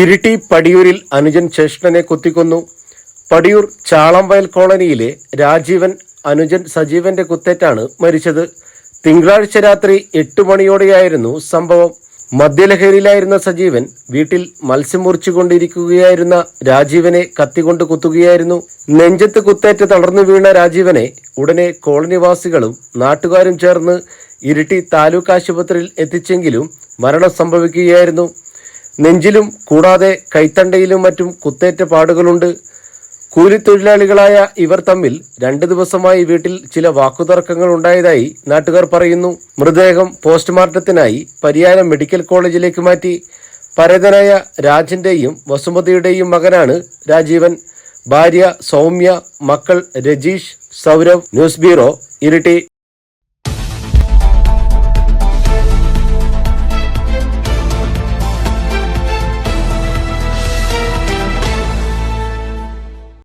ഇരിട്ടി പടിയൂരിൽ അനുജൻ ചേഷ്ണനെ കുത്തിക്കൊന്നു. പടിയൂർ ചാളംവയൽ കോളനിയിലെ രാജീവൻ അനുജൻ സജീവന്റെ കുത്തേറ്റാണ് മരിച്ചത്. തിങ്കളാഴ്ച രാത്രി എട്ട് മണിയോടെയായിരുന്നു സംഭവം. മദ്യലഹരിയിലായിരുന്ന സജീവൻ വീട്ടിൽ മത്സ്യം മുറിച്ചുകൊണ്ടിരിക്കുകയായിരുന്ന രാജീവനെ കത്തികൊണ്ട് കുത്തുകയായിരുന്നു. നെഞ്ചത്ത് കുത്തേറ്റ് തളർന്നു വീണ രാജീവനെ ഉടനെ കോളനിവാസികളും നാട്ടുകാരും ചേർന്ന് ഇരിട്ടി താലൂക്ക് ആശുപത്രിയിൽ എത്തിച്ചെങ്കിലും മരണം സംഭവിക്കുകയായിരുന്നു. നെഞ്ചിലും കൂടാതെ കൈത്തണ്ടയിലും മറ്റും കുത്തേറ്റ പാടുകളുണ്ട്. കൂലിത്തൊഴിലാളികളായ ഇവർ തമ്മിൽ രണ്ടു ദിവസമായി വീട്ടിൽ ചില വാക്കുതർക്കങ്ങൾ ഉണ്ടായതായി നാട്ടുകാർ പറയുന്നു. മൃതദേഹം പോസ്റ്റ്മോർട്ടത്തിനായി പരിയാരം മെഡിക്കൽ കോളേജിലേക്ക് മാറ്റി. പരേതനായ രാജന്റെയും വസുമതിയുടെയും മകനാണ് രാജീവൻ. ഭാര്യ സൗമ്യ മക്കൾ രജീഷ് സൗരവ് ന്യൂസ് ബ്യൂറോ ഇരിട്ടി.